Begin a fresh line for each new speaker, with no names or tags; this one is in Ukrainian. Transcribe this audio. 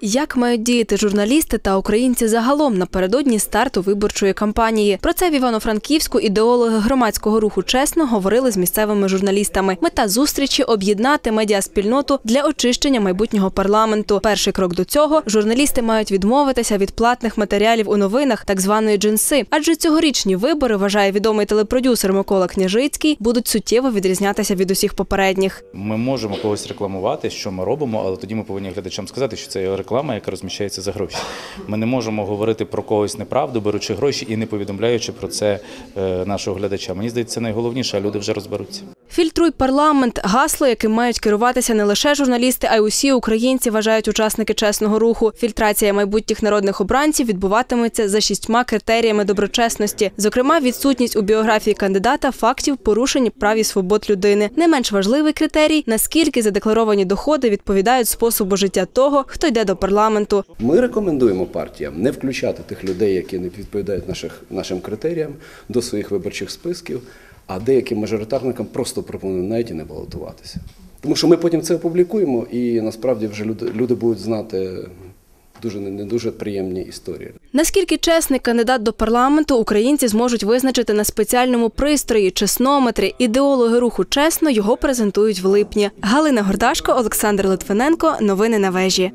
Як мають діяти журналісти та українці загалом напередодні старту виборчої кампанії? Про це в Івано-Франківську ідеологи громадського руху чесно говорили з місцевими журналістами. Мета зустрічі об'єднати медіаспільноту для очищення майбутнього парламенту. Перший крок до цього журналісти мають відмовитися від платних матеріалів у новинах, так званої джинси. Адже цьогорічні вибори, вважає відомий телепродюсер Микола Княжицький, будуть суттєво відрізнятися від усіх попередніх.
Ми можемо когось рекламувати, що ми робимо, але тоді ми повинні глядачам сказати, що це є реклама, яка розміщається за гроші. Ми не можемо говорити про когось неправду, беручи гроші і не повідомляючи про це е, нашого глядача. Мені здається, це найголовніше, а люди вже розберуться.
Фільтруй парламент гасло, яким мають керуватися не лише журналісти, а й усі українці, вважають учасники чесного руху. Фільтрація майбутніх народних обранців відбуватиметься за шістьма критеріями доброчесності, зокрема, відсутність у біографії кандидата фактів порушень прав і свобод людини. Не менш важливий критерій наскільки задекларовані доходи відповідають способу життя того, хто йде до парламенту.
Ми рекомендуємо партіям не включати тих людей, які не відповідають наших, нашим критеріям до своїх виборчих списків, а деяким мажоритарникам просто пропонуємо навіть і не балотуватися. Тому що ми потім це опублікуємо, і насправді вже люди, люди будуть знати дуже не дуже приємні історії.
Наскільки чесний кандидат до парламенту українці зможуть визначити на спеціальному пристрої чеснометрі. Ідеологи руху чесно його презентують в липні. Галина Гордашко, Олександр Литвиненко. Новини на вежі.